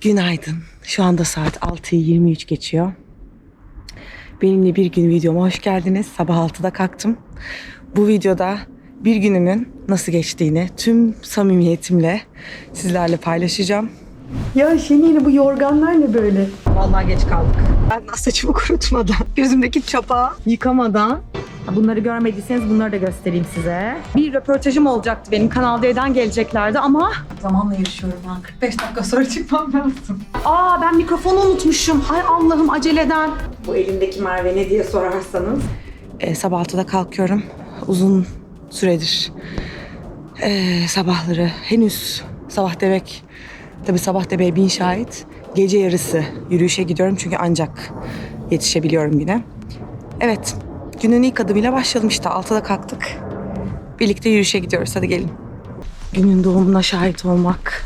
Günaydın. Şu anda saat 6'yı 23 geçiyor. Benimle bir gün videoma hoş geldiniz. Sabah 6'da kalktım. Bu videoda bir günümün nasıl geçtiğini tüm samimiyetimle sizlerle paylaşacağım. Ya Şenil bu yorganlar ne böyle? Vallahi geç kaldık. Ben daha saçımı kurutmadan, gözümdeki çapa yıkamadan Bunları görmediyseniz bunları da göstereyim size. Bir röportajım olacaktı benim. Kanal D'den geleceklerdi ama zamanla yarışıyorum ben. 45 dakika sonra çıkmam lazım. Aa ben mikrofonu unutmuşum. Ay Allah'ım aceleden. Bu elimdeki Merve ne diye sorarsanız. Ee, sabah 6'da kalkıyorum. Uzun süredir ee, sabahları henüz sabah demek tabii sabah demeye bin şahit. Gece yarısı yürüyüşe gidiyorum çünkü ancak yetişebiliyorum yine. Evet, günün ilk adımıyla başladım işte. Altıda kalktık. Birlikte yürüyüşe gidiyoruz. Hadi gelin. Günün doğumuna şahit olmak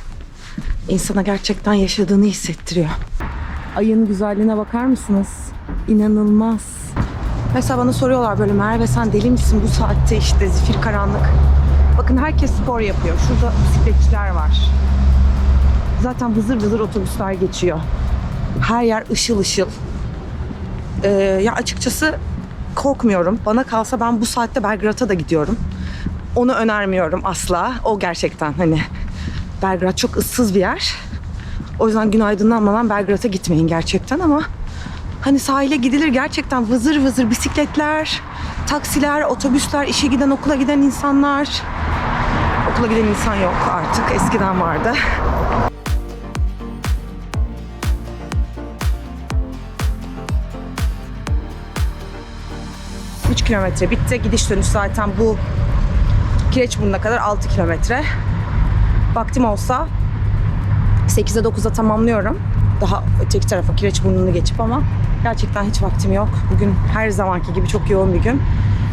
insana gerçekten yaşadığını hissettiriyor. Ayın güzelliğine bakar mısınız? İnanılmaz. Mesela bana soruyorlar böyle Merve sen deli misin bu saatte işte zifir karanlık. Bakın herkes spor yapıyor. Şurada bisikletçiler var. Zaten vızır vızır otobüsler geçiyor. Her yer ışıl ışıl. Ee, ya açıkçası korkmuyorum. Bana kalsa ben bu saatte Belgrad'a da gidiyorum. Onu önermiyorum asla. O gerçekten hani Belgrad çok ıssız bir yer. O yüzden gün aydınlanmadan Belgrad'a gitmeyin gerçekten ama hani sahile gidilir gerçekten vızır vızır bisikletler, taksiler, otobüsler, işe giden okula giden insanlar. Okula giden insan yok artık. Eskiden vardı. Kilometre bitti. Gidiş dönüş zaten bu Kireçburnu'na kadar 6 kilometre. Vaktim olsa 8'e 9'a tamamlıyorum. Daha öteki tarafa Kireçburnu'nu geçip ama gerçekten hiç vaktim yok. Bugün her zamanki gibi çok yoğun bir gün.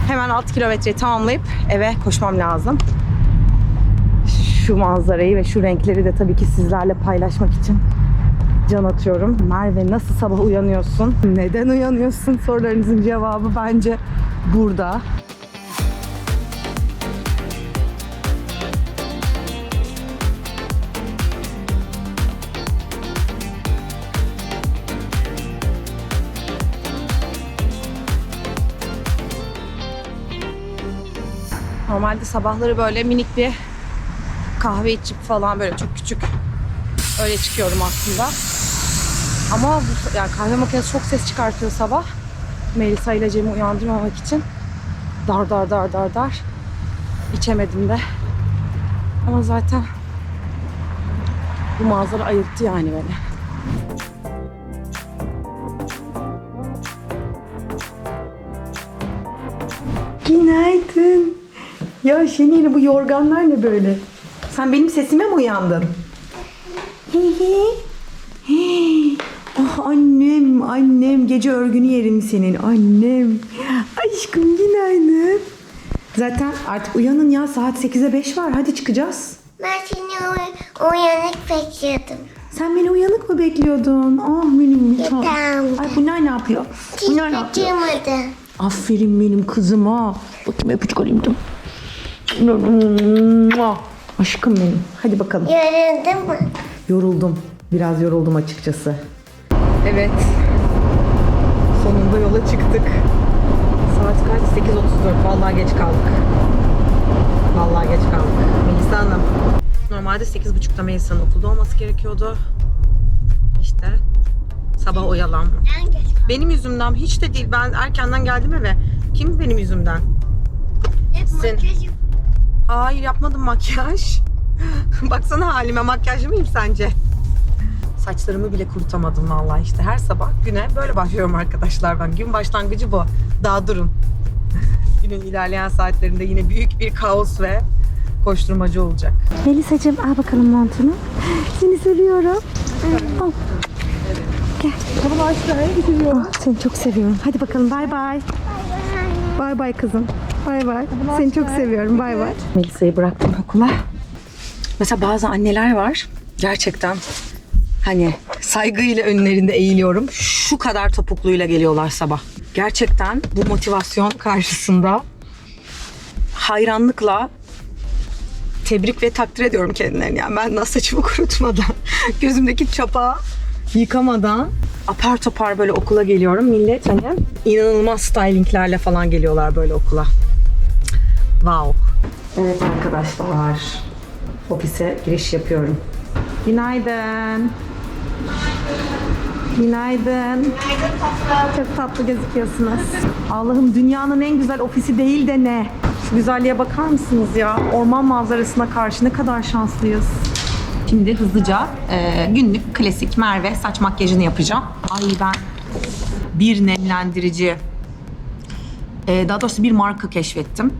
Hemen 6 kilometreyi tamamlayıp eve koşmam lazım. Şu manzarayı ve şu renkleri de tabii ki sizlerle paylaşmak için can atıyorum. Merve nasıl sabah uyanıyorsun? Neden uyanıyorsun? Sorularınızın cevabı bence burada. Normalde sabahları böyle minik bir kahve içip falan böyle çok küçük öyle çıkıyorum aslında. Ama bu, yani kahve makinesi çok ses çıkartıyor sabah. Melisa ile Cem'i uyandırmamak için dar dar dar dar dar içemedim de. Ama zaten bu manzara ayırttı yani beni. Günaydın. Ya Şenil bu yorganlar ne böyle? Sen benim sesime mi uyandın? Ah annem, annem. Gece örgünü yerim senin. Annem. Aşkım günaydın. Zaten artık uyanın ya. Saat 8'e 5 var. Hadi çıkacağız. Ben seni uy- uyanık bekliyordum. Sen beni uyanık mı bekliyordun? Ah benim bir tanem. Yatağımda. Ay bunlar ne yapıyor? Bunlar ne yapıyor? acımadı. Aferin benim kızıma. Bakayım öpücük alayım da. Aşkım benim. Hadi bakalım. Yoruldun mu? Yoruldum. Biraz yoruldum açıkçası. Evet. Sonunda yola çıktık. Saat kaç? 8.34. Vallahi geç kaldık. Vallahi geç kaldık. Melisa Hanım. Normalde 8.30'da Melisa'nın okulda olması gerekiyordu. İşte sabah oyalanma. Ben geç Benim yüzümden hiç de değil. Ben erkenden geldim eve. Kim benim yüzümden? Hep Sen-. Hayır yapmadım makyaj. Baksana halime makyajlı mıyım sence? Saçlarımı bile kurutamadım vallahi işte. Her sabah güne böyle başlıyorum arkadaşlar ben. Gün başlangıcı bu. Daha durun. Günün ilerleyen saatlerinde yine büyük bir kaos ve koşturmacı olacak. Melisa'cığım al bakalım montunu. Seni seviyorum. Al. Gel. Ah, seni çok seviyorum. Hadi bakalım bay bay. Bay bay kızım. Bay bay. Seni çok seviyorum. Bay bay. Melisa'yı bıraktım okula. Mesela bazı anneler var. Gerçekten hani saygıyla önlerinde eğiliyorum. Şu kadar topukluyla geliyorlar sabah. Gerçekten bu motivasyon karşısında hayranlıkla tebrik ve takdir ediyorum kendilerini. Yani ben daha saçımı kurutmadan, gözümdeki çapa yıkamadan apar topar böyle okula geliyorum. Millet hani inanılmaz stylinglerle falan geliyorlar böyle okula. Wow. Evet arkadaşlar. Ofise giriş yapıyorum. Günaydın. Günaydın. Çok tatlı gözüküyorsunuz. Allah'ım dünyanın en güzel ofisi değil de ne? Şu güzelliğe bakar mısınız ya? Orman manzarasına karşı ne kadar şanslıyız. Şimdi hızlıca e, günlük klasik Merve saç makyajını yapacağım. Ay ben bir nemlendirici, e, daha doğrusu bir marka keşfettim.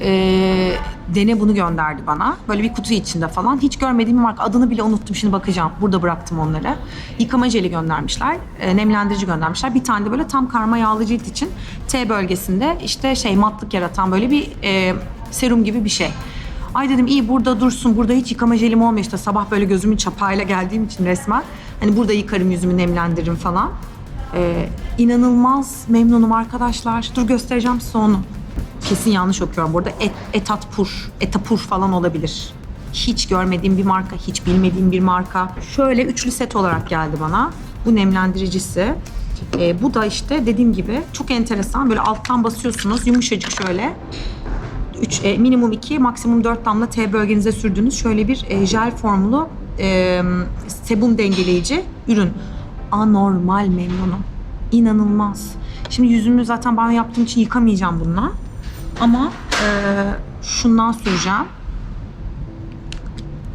E, Dene bunu gönderdi bana. Böyle bir kutu içinde falan. Hiç görmediğim bir marka. Adını bile unuttum. Şimdi bakacağım. Burada bıraktım onları. Yıkama jeli göndermişler. e, nemlendirici göndermişler. Bir tane de böyle tam karma yağlı cilt için T bölgesinde işte şey matlık yaratan böyle bir e, serum gibi bir şey. Ay dedim iyi burada dursun. Burada hiç yıkama jelim olmuyor işte. Sabah böyle gözümün çapağıyla geldiğim için resmen. Hani burada yıkarım yüzümü nemlendiririm falan. Ee, inanılmaz memnunum arkadaşlar. Dur göstereceğim size onu. Kesin yanlış okuyorum. Burada et, etatpur, etapur falan olabilir. Hiç görmediğim bir marka, hiç bilmediğim bir marka. Şöyle üçlü set olarak geldi bana. Bu nemlendiricisi. Ee, bu da işte dediğim gibi çok enteresan. Böyle alttan basıyorsunuz yumuşacık şöyle. 3, e, minimum 2, maksimum 4 damla T bölgenize sürdüğünüz şöyle bir e, jel formlu e, sebum dengeleyici ürün. Anormal memnunum. İnanılmaz. Şimdi yüzümü zaten banyo yaptığım için yıkamayacağım bununla. Ama e, şundan süreceğim.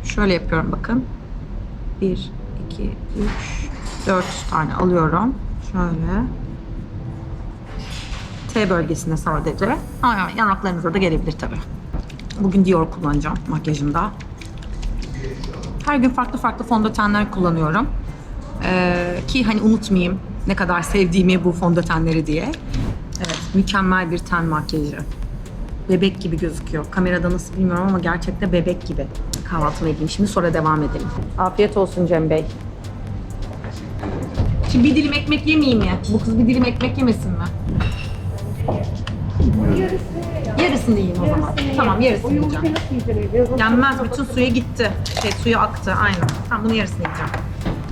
Şöyle yapıyorum bakın. 1, 2, 3, 4 tane alıyorum. Şöyle. T bölgesine sadece. Aa, yanaklarınıza da gelebilir tabii. Bugün Dior kullanacağım makyajımda. Her gün farklı farklı fondötenler kullanıyorum. Ee, ki hani unutmayayım ne kadar sevdiğimi bu fondötenleri diye. Evet, mükemmel bir ten makyajı. Bebek gibi gözüküyor. Kamerada nasıl bilmiyorum ama gerçekten bebek gibi. Kahvaltımı edeyim şimdi sonra devam edelim. Afiyet olsun Cem Bey. Şimdi bir dilim ekmek yemeyeyim mi? Bu kız bir dilim ekmek yemesin mi? Yarısını yiyeyim o zaman. Tamam yarısını yiyeceğim. Yenmez bütün suyu gitti. Şey suyu aktı aynen. Tamam bunu yarısını yiyeceğim.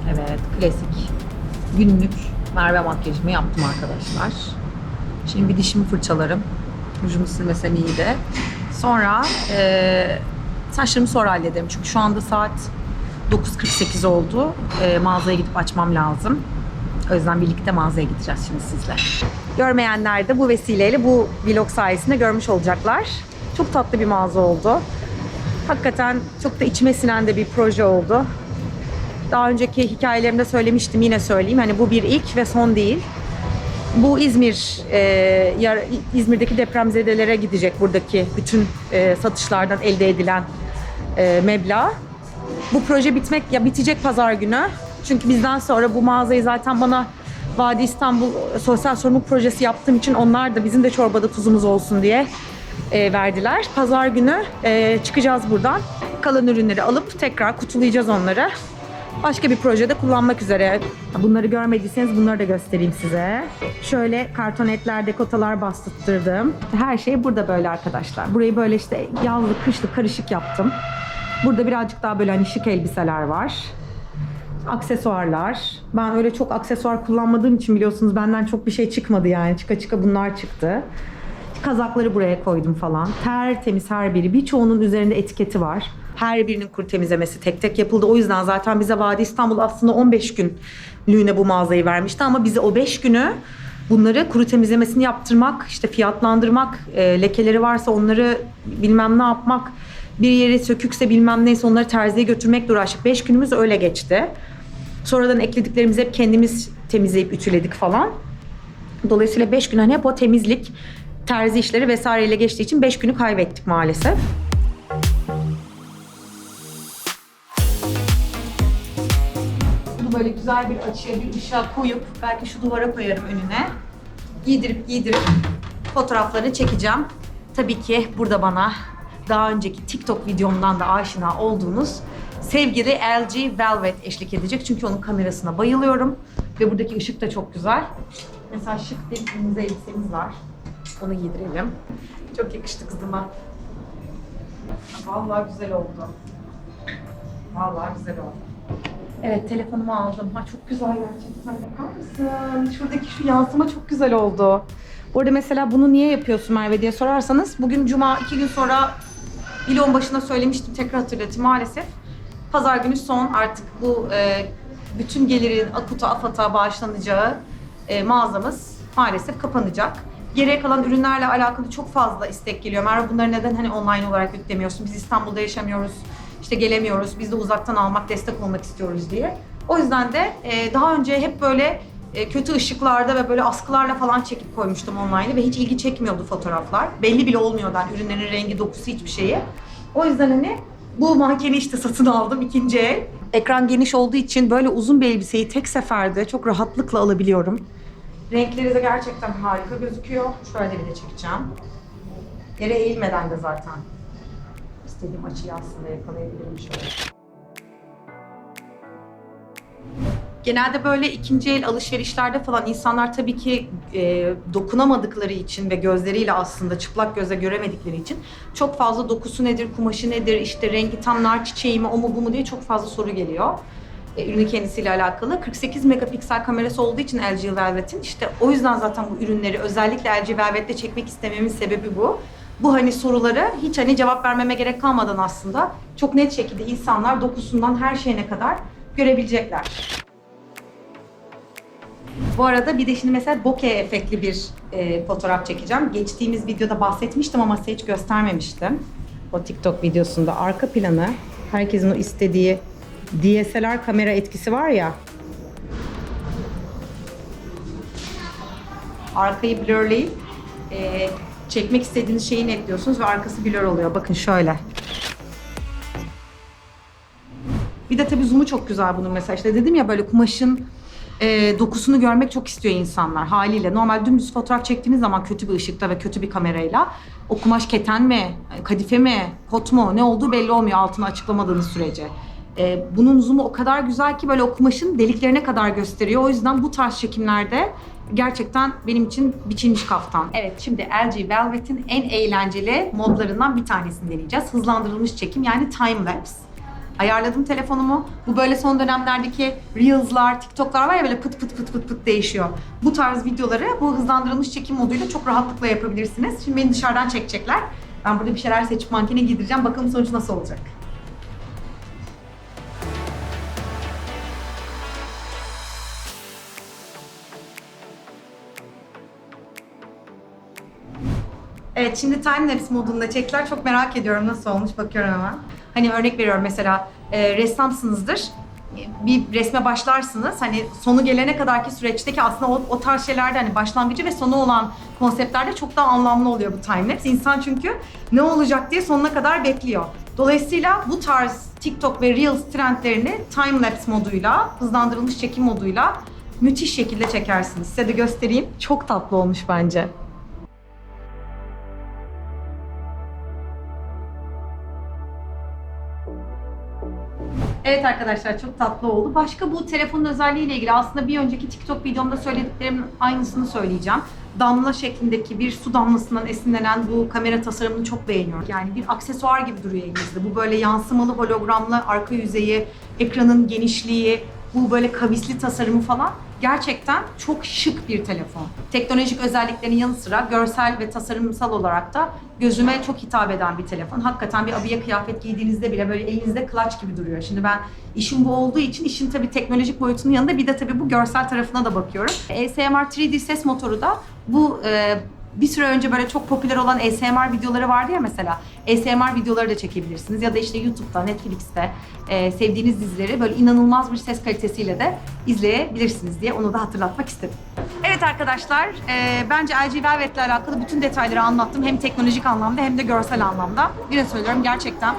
Evet klasik günlük Merve makyajımı yaptım arkadaşlar. Şimdi bir dişimi fırçalarım. Rujumu silmesem iyi de. Sonra eee saçlarımı sonra hallederim. Çünkü şu anda saat 9.48 oldu. Eee, mağazaya gidip açmam lazım. O yüzden birlikte mağazaya gideceğiz şimdi sizle. Görmeyenler de bu vesileyle bu vlog sayesinde görmüş olacaklar. Çok tatlı bir mağaza oldu. Hakikaten çok da içime sinen de bir proje oldu. Daha önceki hikayelerimde söylemiştim yine söyleyeyim. Hani bu bir ilk ve son değil. Bu İzmir, e, İzmir'deki depremzedelere gidecek buradaki bütün e, satışlardan elde edilen e, meblağ. Bu proje bitmek ya bitecek pazar günü. Çünkü bizden sonra bu mağazayı zaten bana Vadi İstanbul Sosyal Sorumluluk Projesi yaptığım için onlar da bizim de çorbada tuzumuz olsun diye e, verdiler. Pazar günü e, çıkacağız buradan. Kalan ürünleri alıp tekrar kutulayacağız onları. Başka bir projede kullanmak üzere. Bunları görmediyseniz bunları da göstereyim size. Şöyle kartonetler, dekotalar bastırttırdım. Her şey burada böyle arkadaşlar. Burayı böyle işte yazlı, kışlı karışık yaptım. Burada birazcık daha böyle hani şık elbiseler var. Aksesuarlar. Ben öyle çok aksesuar kullanmadığım için biliyorsunuz benden çok bir şey çıkmadı yani. Çıka çıka bunlar çıktı. Kazakları buraya koydum falan. Tertemiz her biri. Birçoğunun üzerinde etiketi var. Her birinin kuru temizlemesi tek tek yapıldı. O yüzden zaten bize Vadi İstanbul aslında 15 günlüğüne bu mağazayı vermişti. Ama bize o 5 günü bunları kuru temizlemesini yaptırmak, işte fiyatlandırmak, e, lekeleri varsa onları bilmem ne yapmak, bir yeri sökükse bilmem neyse onları terziye götürmekle uğraştık. 5 günümüz öyle geçti. Sonradan eklediklerimizi hep kendimiz temizleyip ütüledik falan. Dolayısıyla 5 gün hani hep o temizlik, terzi işleri vesaireyle geçtiği için 5 günü kaybettik maalesef. Böyle güzel bir açıya, bir ışığa koyup belki şu duvara koyarım önüne. Giydirip giydirip fotoğraflarını çekeceğim. Tabii ki burada bana daha önceki TikTok videomdan da aşina olduğunuz sevgili LG Velvet eşlik edecek. Çünkü onun kamerasına bayılıyorum. Ve buradaki ışık da çok güzel. Mesela şık bir kırmızı elbisemiz var. Onu giydirelim. Çok yakıştı kızıma. Vallahi güzel oldu. Vallahi güzel oldu. Evet telefonumu aldım. Ha çok güzel gerçekten. Bakar mısın? Şuradaki şu yansıma çok güzel oldu. Bu arada mesela bunu niye yapıyorsun Merve diye sorarsanız bugün cuma iki gün sonra vlogun başında söylemiştim tekrar hatırlatayım maalesef. Pazar günü son artık bu e, bütün gelirin Akut'a, AFAD'a bağışlanacağı e, mağazamız maalesef kapanacak. Geriye kalan ürünlerle alakalı çok fazla istek geliyor. Merve bunları neden hani online olarak yüklemiyorsun? Biz İstanbul'da yaşamıyoruz, işte gelemiyoruz. Biz de uzaktan almak, destek olmak istiyoruz diye. O yüzden de e, daha önce hep böyle e, kötü ışıklarda ve böyle askılarla falan çekip koymuştum online'ı ve hiç ilgi çekmiyordu fotoğraflar. Belli bile olmuyordu yani ürünlerin rengi, dokusu hiçbir şeyi. O yüzden hani bu mankeni işte satın aldım ikinci el. Ekran geniş olduğu için böyle uzun bir elbiseyi tek seferde çok rahatlıkla alabiliyorum. Renkleri de gerçekten harika gözüküyor. Şöyle bir de çekeceğim. Yere eğilmeden de zaten istediğim açıyı aslında yakalayabilirim şöyle. Genelde böyle ikinci el alışverişlerde falan insanlar tabii ki e, dokunamadıkları için ve gözleriyle aslında çıplak göze göremedikleri için çok fazla dokusu nedir, kumaşı nedir, işte rengi tam nar çiçeği mi, o mu bu mu diye çok fazla soru geliyor. E, ürünü kendisiyle alakalı. 48 megapiksel kamerası olduğu için LG Velvet'in işte o yüzden zaten bu ürünleri özellikle LG Velvet'te çekmek istememin sebebi bu. Bu hani soruları hiç hani cevap vermeme gerek kalmadan aslında çok net şekilde insanlar dokusundan her şeyine kadar görebilecekler. Bu arada bir de şimdi mesela bokeh efektli bir e, fotoğraf çekeceğim. Geçtiğimiz videoda bahsetmiştim ama size hiç göstermemiştim. O TikTok videosunda arka planı herkesin o istediği DSLR kamera etkisi var ya. Arkayı blurlayıp e, çekmek istediğiniz şeyi netliyorsunuz ve arkası blur oluyor. Bakın şöyle. Bir de tabii zoom'u çok güzel bunun mesela. İşte dedim ya böyle kumaşın e, dokusunu görmek çok istiyor insanlar haliyle. Normal dümdüz fotoğraf çektiğiniz zaman kötü bir ışıkta ve kötü bir kamerayla o kumaş keten mi, kadife mi, kot mu ne olduğu belli olmuyor altını açıklamadığınız sürece. E, bunun zoom'u o kadar güzel ki böyle o kumaşın deliklerine kadar gösteriyor. O yüzden bu tarz çekimlerde gerçekten benim için biçilmiş kaftan. Evet şimdi LG Velvet'in en eğlenceli modlarından bir tanesini deneyeceğiz. Hızlandırılmış çekim yani time lapse. Ayarladım telefonumu. Bu böyle son dönemlerdeki Reels'lar, TikTok'lar var ya böyle pıt pıt pıt pıt pıt değişiyor. Bu tarz videoları bu hızlandırılmış çekim moduyla çok rahatlıkla yapabilirsiniz. Şimdi beni dışarıdan çekecekler. Ben burada bir şeyler seçip mankene giydireceğim. Bakalım sonuç nasıl olacak. Evet şimdi timelapse modunda çektiler. Çok merak ediyorum nasıl olmuş. Bakıyorum hemen. Hani örnek veriyorum mesela e, ressamsınızdır. Bir resme başlarsınız. Hani sonu gelene kadarki süreçteki aslında o, o tarz şeylerde hani başlangıcı ve sonu olan konseptlerde çok daha anlamlı oluyor bu timelapse. İnsan çünkü ne olacak diye sonuna kadar bekliyor. Dolayısıyla bu tarz TikTok ve Reels trendlerini timelapse moduyla, hızlandırılmış çekim moduyla müthiş şekilde çekersiniz. Size de göstereyim. Çok tatlı olmuş bence. Evet arkadaşlar çok tatlı oldu. Başka bu telefonun özelliğiyle ilgili aslında bir önceki TikTok videomda söylediklerimin aynısını söyleyeceğim. Damla şeklindeki bir su damlasından esinlenen bu kamera tasarımını çok beğeniyorum. Yani bir aksesuar gibi duruyor elinizde. Bu böyle yansımalı hologramlı arka yüzeyi, ekranın genişliği, bu böyle kavisli tasarımı falan gerçekten çok şık bir telefon. Teknolojik özelliklerinin yanı sıra görsel ve tasarımsal olarak da gözüme çok hitap eden bir telefon. Hakikaten bir abiye kıyafet giydiğinizde bile böyle elinizde clutch gibi duruyor. Şimdi ben işim bu olduğu için işin tabii teknolojik boyutunun yanında bir de tabii bu görsel tarafına da bakıyorum. ASMR 3D ses motoru da bu e, bir süre önce böyle çok popüler olan ASMR videoları vardı ya mesela. ASMR videoları da çekebilirsiniz ya da işte YouTube'da, Netflix'te e, sevdiğiniz dizileri böyle inanılmaz bir ses kalitesiyle de izleyebilirsiniz diye onu da hatırlatmak istedim. Evet arkadaşlar, e, bence LG Velvet'le alakalı bütün detayları anlattım. Hem teknolojik anlamda hem de görsel anlamda. Yine söylüyorum gerçekten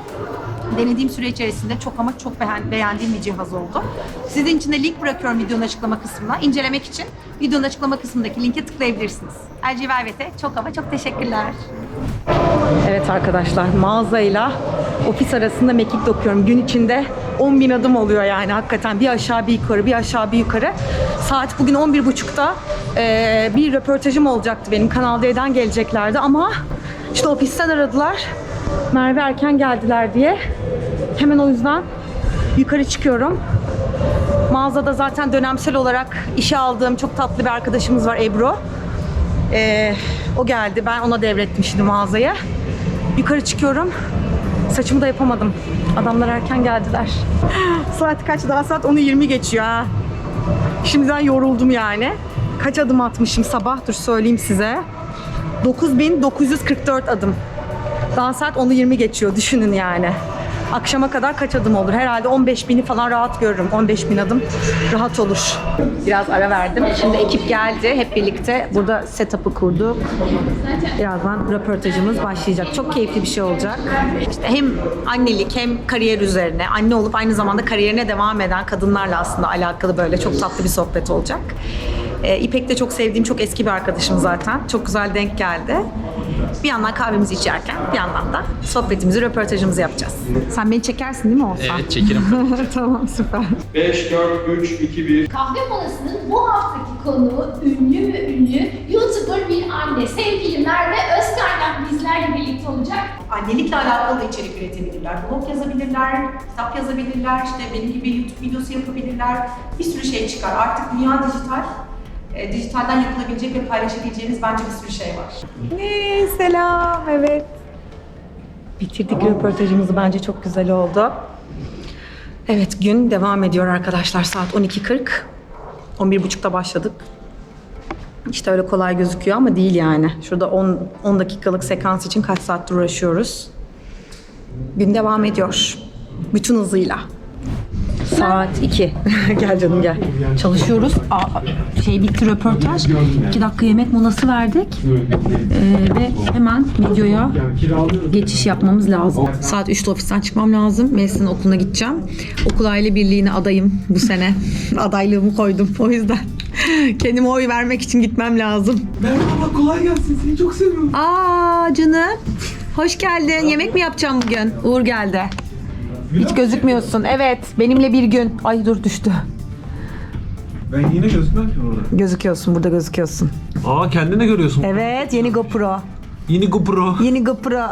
denediğim süre içerisinde çok ama çok beğen- beğendiğim bir cihaz oldu. Sizin için de link bırakıyorum videonun açıklama kısmına. İncelemek için videonun açıklama kısmındaki linke tıklayabilirsiniz. LG Velvet'e çok ama çok teşekkürler. Evet arkadaşlar mağazayla ofis arasında mekik dokuyorum. Gün içinde 10 bin adım oluyor yani hakikaten bir aşağı bir yukarı bir aşağı bir yukarı. Saat bugün 11.30'da eee, bir röportajım olacaktı benim Kanal D'den geleceklerdi ama işte ofisten aradılar. Merve erken geldiler diye. Hemen o yüzden yukarı çıkıyorum. Mağazada zaten dönemsel olarak işe aldığım çok tatlı bir arkadaşımız var Ebru. Ee, o geldi. Ben ona devrettim şimdi mağazayı. Yukarı çıkıyorum. Saçımı da yapamadım. Adamlar erken geldiler. Saat kaç? Daha saat 10'u 20 geçiyor ha. Şimdiden yoruldum yani. Kaç adım atmışım sabah? Dur söyleyeyim size. 9944 adım. Daha saat 10'u 20 geçiyor. Düşünün yani. Akşama kadar kaç adım olur? Herhalde 15 bini falan rahat görürüm. 15 bin adım rahat olur. Biraz ara verdim. Şimdi ekip geldi. Hep birlikte burada setup'ı kurduk. Birazdan röportajımız başlayacak. Çok keyifli bir şey olacak. İşte hem annelik hem kariyer üzerine, anne olup aynı zamanda kariyerine devam eden kadınlarla aslında alakalı böyle çok tatlı bir sohbet olacak. Ee, İpek de çok sevdiğim çok eski bir arkadaşım zaten. Çok güzel denk geldi. Bir yandan kahvemizi içerken bir yandan da sohbetimizi, röportajımızı yapacağız. Sen beni çekersin değil mi Oğuzhan? Evet çekerim. tamam süper. 5, 4, 3, 2, 1. Kahve molasının bu haftaki konuğu ünlü mü ünlü YouTuber bir anne. Sevgili Merve Özkaynak bizlerle birlikte olacak. annelikle alakalı da içerik üretebilirler. Blog yazabilirler, kitap yazabilirler, işte benim gibi YouTube videosu yapabilirler. Bir sürü şey çıkar. Artık dünya dijital. E, dijitalden yapılabilecek ve paylaşabileceğiniz bence bir sürü şey var. Ne selam evet. Bitirdik röportajımızı bence çok güzel oldu. Evet gün devam ediyor arkadaşlar saat 12.40. 11.30'da başladık. İşte öyle kolay gözüküyor ama değil yani. Şurada 10, 10 dakikalık sekans için kaç saattir uğraşıyoruz. Gün devam ediyor. Bütün hızıyla. Saat 2. gel canım gel. Çalışıyoruz. Aa, şey bitti röportaj. 2 dakika yemek molası verdik. Ee, ve hemen videoya geçiş yapmamız lazım. Saat 3'te ofisten çıkmam lazım. Melisa'nın okuluna gideceğim. Okul aile birliğine adayım bu sene. Adaylığımı koydum. O yüzden kendime oy vermek için gitmem lazım. Merhaba kolay gelsin seni çok seviyorum. Aa canım. Hoş geldin. Yemek mi yapacağım bugün? Uğur geldi. Hiç gözükmüyorsun. Evet, benimle bir gün. Ay dur düştü. Ben yine gözükmem ki orada. Gözüküyorsun, burada gözüküyorsun. Aa kendini de görüyorsun. Evet, yeni GoPro. Yeni GoPro. Yeni GoPro.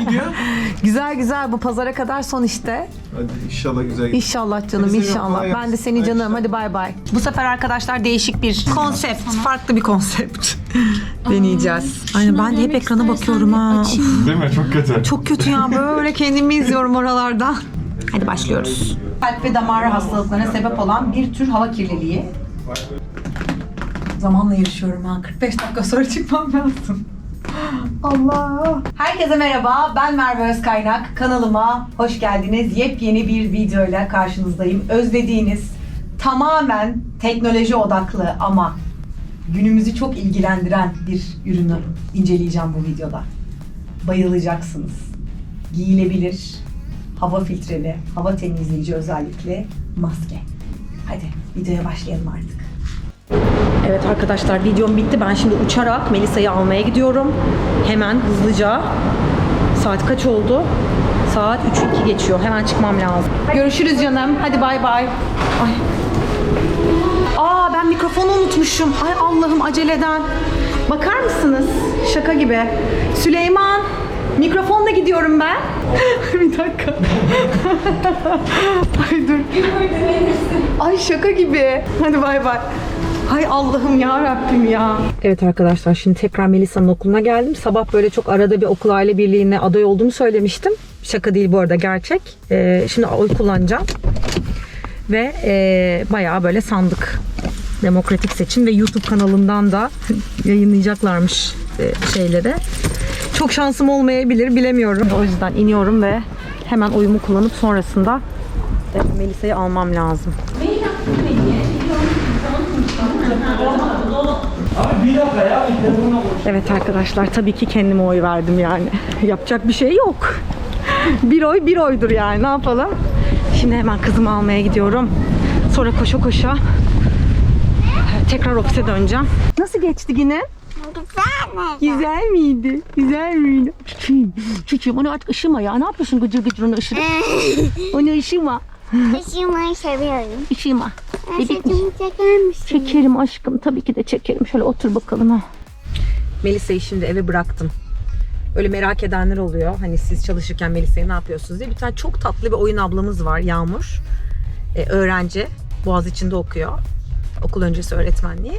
gidiyor? güzel güzel bu pazara kadar son işte. Hadi inşallah güzel gidiyor. İnşallah canım Seni inşallah. kolay Ben de gelsin. seni canım. Hayırlı Hadi bay bay. Bu sefer arkadaşlar değişik bir konsept. Farklı bir konsept. Deneyeceğiz. Aynen ben de hep ekrana bakıyorum ha. Değil mi? Çok kötü. Çok kötü ya. Böyle kendimi izliyorum oralardan. Hadi başlıyoruz. Kalp ve damar hastalıklarına sebep olan bir tür hava kirliliği. Zamanla yarışıyorum ha. 45 dakika sonra çıkmam lazım. Allah. Herkese merhaba. Ben Merve Özkaynak. Kanalıma hoş geldiniz. Yepyeni bir videoyla karşınızdayım. Özlediğiniz tamamen teknoloji odaklı ama günümüzü çok ilgilendiren bir ürünü inceleyeceğim bu videoda. Bayılacaksınız. Giyilebilir, hava filtreli, hava temizleyici özellikle maske. Hadi videoya başlayalım artık. Evet arkadaşlar videom bitti. Ben şimdi uçarak Melisa'yı almaya gidiyorum. Hemen hızlıca. Saat kaç oldu? Saat 3'ü 2 geçiyor. Hemen çıkmam lazım. Görüşürüz canım. Hadi bay bay. Ay. Aa ben mikrofonu unutmuşum. Ay Allah'ım aceleden. Bakar mısınız? Şaka gibi. Süleyman. Mikrofonla gidiyorum ben. bir dakika. Ay dur. Ay şaka gibi. Hadi bay bay. Hay Allah'ım ya Rabbim ya. Evet arkadaşlar şimdi tekrar Melisa'nın okuluna geldim. Sabah böyle çok arada bir okul aile birliğine aday olduğumu söylemiştim. Şaka değil bu arada gerçek. Ee, şimdi oy kullanacağım. Ve e, bayağı böyle sandık. Demokratik seçim ve YouTube kanalından da yayınlayacaklarmış e, şeyleri. Çok şansım olmayabilir bilemiyorum. O yüzden iniyorum ve hemen oyumu kullanıp sonrasında e, Melisa'yı almam lazım. Evet arkadaşlar tabii ki kendime oy verdim yani. Yapacak bir şey yok. bir oy bir oydur yani ne yapalım. Şimdi hemen kızımı almaya gidiyorum. Sonra koşa koşa tekrar ofise döneceğim. Nasıl geçti yine? Güzel mi? Güzel miydi? Güzel miydi? Çiçeğim, çiçeğim onu artık ışıma ya. Ne yapıyorsun gıcır gıcır onu ışır. onu ışıma. Taşımayı seviyorum. Işıma. Bebek Saçımı çeker misin? Çekerim aşkım. Tabii ki de çekerim. Şöyle otur bakalım ha. Melisa'yı şimdi eve bıraktım. Öyle merak edenler oluyor. Hani siz çalışırken Melisa'yı ne yapıyorsunuz diye. Bir tane çok tatlı bir oyun ablamız var Yağmur. Ee, öğrenci. Boğaziçi'nde okuyor. Okul öncesi öğretmenliği.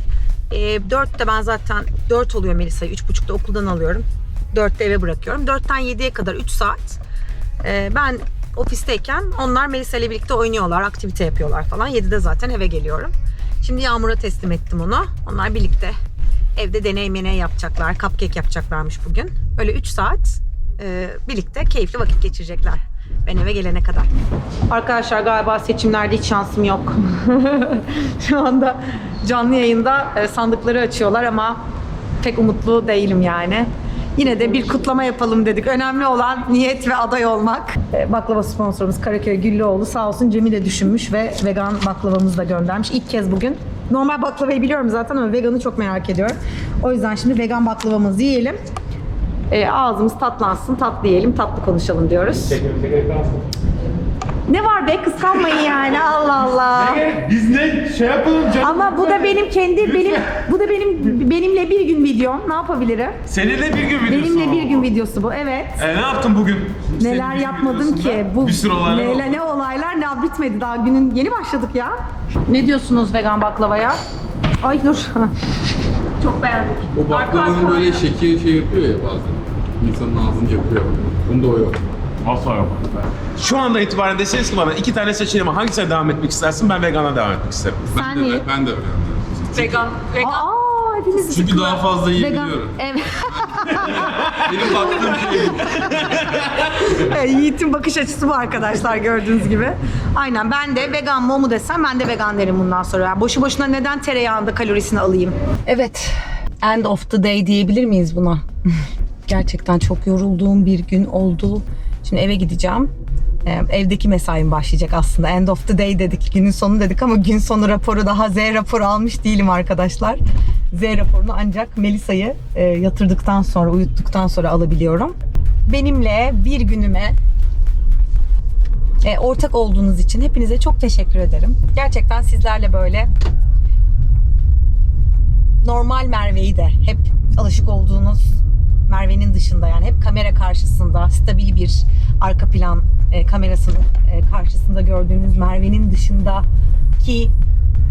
Ee, dörtte ben zaten dört oluyor Melisa'yı. Üç buçukta okuldan alıyorum. Dörtte eve bırakıyorum. Dörtten yediye kadar üç saat. Ee, ben ofisteyken onlar Melisa ile birlikte oynuyorlar, aktivite yapıyorlar falan. 7'de zaten eve geliyorum. Şimdi Yağmur'a teslim ettim onu. Onlar birlikte evde deney meney yapacaklar. Cupcake yapacaklarmış bugün. Böyle 3 saat e, birlikte keyifli vakit geçirecekler. Ben eve gelene kadar. Arkadaşlar galiba seçimlerde hiç şansım yok. Şu anda canlı yayında e, sandıkları açıyorlar ama pek umutlu değilim yani. Yine de bir kutlama yapalım dedik. Önemli olan niyet ve aday olmak. E, Baklava sponsorumuz Karaköy Güllüoğlu sağ olsun Cemile düşünmüş ve vegan baklavamızı da göndermiş. İlk kez bugün. Normal baklavayı biliyorum zaten ama veganı çok merak ediyorum. O yüzden şimdi vegan baklavamızı yiyelim. E, ağzımız tatlansın, tatlı yiyelim, tatlı konuşalım diyoruz. Ne var be kıskanmayın yani Allah Allah. Biz ne şey yapalım canım. Ama bu da benim kendi benim bu da benim benimle bir gün videom. Ne yapabilirim? Seninle bir gün videosu. Benimle bir gün videosu bu. Evet. E, ne yaptın bugün? Senin Neler bir yapmadım ki? Bu bir sürü olaylar neyle, oldu. ne olaylar ne bitmedi daha günün yeni başladık ya. Ne diyorsunuz vegan baklavaya? Ay dur. Çok beğendik. O baklavanın böyle şekil şey yapıyor ya bazen. İnsanın ağzını yapıyor. Bunda o yok. Asla yok. Şu anda itibaren deseniz ki bana iki tane seçeneğim var. Hangisine devam etmek istersin? Ben vegana devam etmek isterim. Ben de, ben de öyle. Vegan. Vegan. Aa, hepiniz Çünkü daha fazla vegan. yiyebiliyorum. Evet. Benim baktığım şey Evet, Yiğit'in bakış açısı bu arkadaşlar gördüğünüz gibi. Aynen ben de vegan mu desem ben de vegan derim bundan sonra. Yani boşu boşuna neden tereyağında kalorisini alayım? Evet. End of the day diyebilir miyiz buna? Gerçekten çok yorulduğum bir gün oldu. Şimdi eve gideceğim. Ee, evdeki mesaim başlayacak aslında. End of the day dedik, günün sonu dedik ama gün sonu raporu daha Z raporu almış değilim arkadaşlar. Z raporunu ancak Melisa'yı e, yatırdıktan sonra, uyuttuktan sonra alabiliyorum. Benimle bir günüme e, ortak olduğunuz için hepinize çok teşekkür ederim. Gerçekten sizlerle böyle normal Merve'yi de hep alışık olduğunuz Merve'nin dışında yani hep kamera karşısında stabil bir arka plan e, kamerasının e, karşısında gördüğünüz Merve'nin dışındaki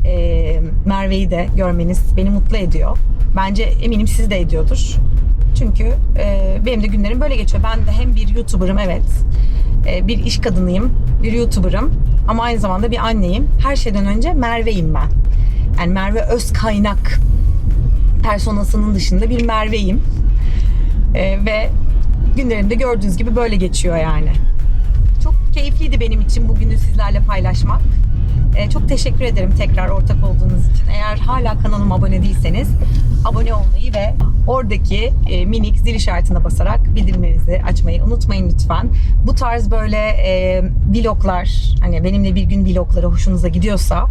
e, Merve'yi de görmeniz beni mutlu ediyor. Bence eminim sizi de ediyordur. Çünkü e, benim de günlerim böyle geçiyor. Ben de hem bir YouTuber'ım evet, e, bir iş kadınıyım, bir YouTuber'ım ama aynı zamanda bir anneyim. Her şeyden önce Merve'yim ben. Yani Merve öz kaynak personasının dışında bir Merve'yim. Ee, ve günlerimde gördüğünüz gibi böyle geçiyor yani. Çok keyifliydi benim için bugünü sizlerle paylaşmak. Ee, çok teşekkür ederim tekrar ortak olduğunuz için. Eğer hala kanalıma abone değilseniz abone olmayı ve oradaki e, minik zil işaretine basarak bildirimlerinizi açmayı unutmayın lütfen. Bu tarz böyle e, vloglar, hani benimle bir gün vlogları hoşunuza gidiyorsa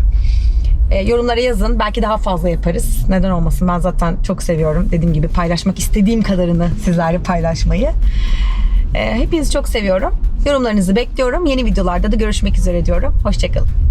e, yorumlara yazın. Belki daha fazla yaparız. Neden olmasın? Ben zaten çok seviyorum. Dediğim gibi paylaşmak istediğim kadarını sizlerle paylaşmayı. E, hepinizi çok seviyorum. Yorumlarınızı bekliyorum. Yeni videolarda da görüşmek üzere diyorum. Hoşçakalın.